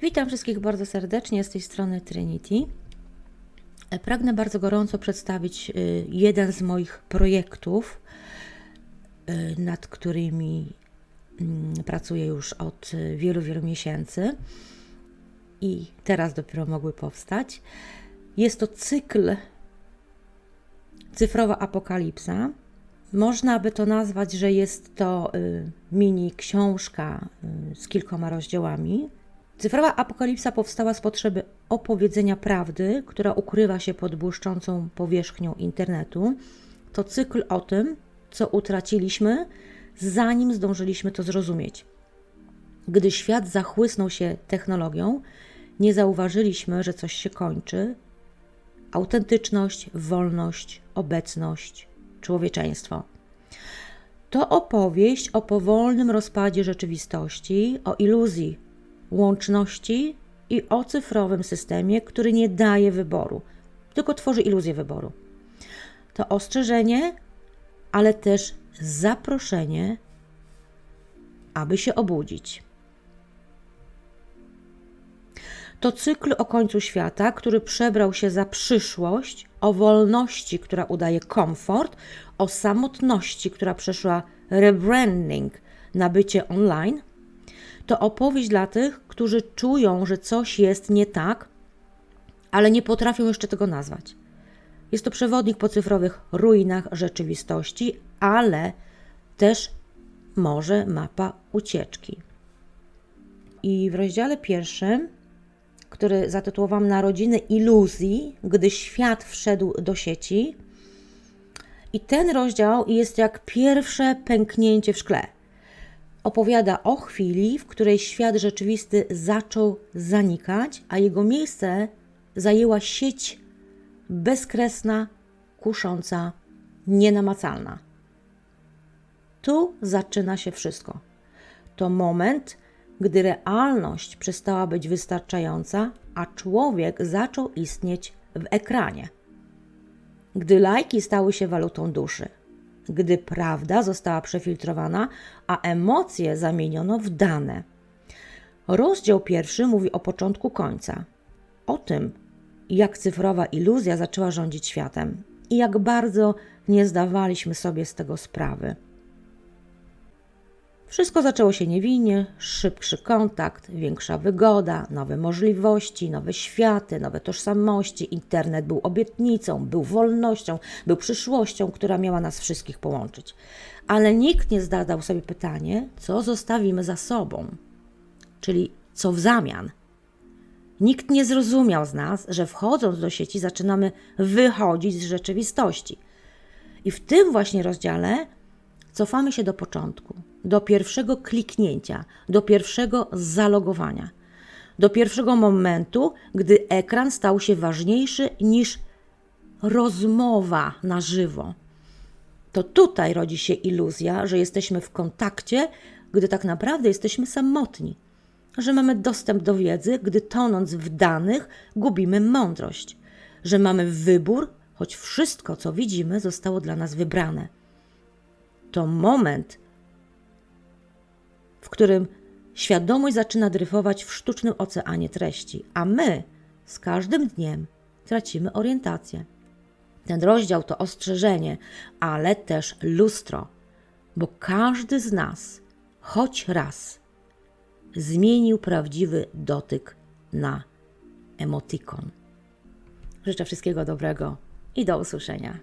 Witam wszystkich bardzo serdecznie z tej strony Trinity. E, Pragnę bardzo gorąco przedstawić y, jeden z moich projektów, y, nad którymi mm, pracuję już od wielu, wielu miesięcy i teraz dopiero mogły powstać. Jest to cykl Cyfrowa Apokalipsa. Można by to nazwać, że jest to mini książka z kilkoma rozdziałami. Cyfrowa apokalipsa powstała z potrzeby opowiedzenia prawdy, która ukrywa się pod błyszczącą powierzchnią internetu. To cykl o tym, co utraciliśmy, zanim zdążyliśmy to zrozumieć. Gdy świat zachłysnął się technologią, nie zauważyliśmy, że coś się kończy. Autentyczność, wolność, obecność, człowieczeństwo. To opowieść o powolnym rozpadzie rzeczywistości, o iluzji łączności i o cyfrowym systemie, który nie daje wyboru, tylko tworzy iluzję wyboru. To ostrzeżenie, ale też zaproszenie, aby się obudzić. To cykl o końcu świata, który przebrał się za przyszłość, o wolności, która udaje komfort, o samotności, która przeszła rebranding na bycie online. To opowieść dla tych, którzy czują, że coś jest nie tak, ale nie potrafią jeszcze tego nazwać. Jest to przewodnik po cyfrowych ruinach rzeczywistości, ale też może mapa ucieczki. I w rozdziale pierwszym który zatytułowałam Narodziny iluzji, gdy świat wszedł do sieci. I ten rozdział jest jak pierwsze pęknięcie w szkle. Opowiada o chwili, w której świat rzeczywisty zaczął zanikać, a jego miejsce zajęła sieć bezkresna, kusząca, nienamacalna. Tu zaczyna się wszystko. To moment, gdy realność przestała być wystarczająca, a człowiek zaczął istnieć w ekranie. Gdy lajki stały się walutą duszy, gdy prawda została przefiltrowana, a emocje zamieniono w dane. Rozdział pierwszy mówi o początku końca, o tym, jak cyfrowa iluzja zaczęła rządzić światem i jak bardzo nie zdawaliśmy sobie z tego sprawy. Wszystko zaczęło się niewinnie, szybszy kontakt, większa wygoda, nowe możliwości, nowe światy, nowe tożsamości. Internet był obietnicą, był wolnością, był przyszłością, która miała nas wszystkich połączyć. Ale nikt nie zadał sobie pytanie, co zostawimy za sobą, czyli co w zamian. Nikt nie zrozumiał z nas, że wchodząc do sieci zaczynamy wychodzić z rzeczywistości. I w tym właśnie rozdziale cofamy się do początku, do pierwszego kliknięcia, do pierwszego zalogowania, do pierwszego momentu, gdy ekran stał się ważniejszy niż rozmowa na żywo. To tutaj rodzi się iluzja, że jesteśmy w kontakcie, gdy tak naprawdę jesteśmy samotni, że mamy dostęp do wiedzy, gdy tonąc w danych gubimy mądrość, że mamy wybór, choć wszystko, co widzimy, zostało dla nas wybrane. To moment, w którym świadomość zaczyna dryfować w sztucznym oceanie treści, a my z każdym dniem tracimy orientację. Ten rozdział to ostrzeżenie, ale też lustro, bo każdy z nas choć raz zmienił prawdziwy dotyk na emotikon. Życzę wszystkiego dobrego i do usłyszenia.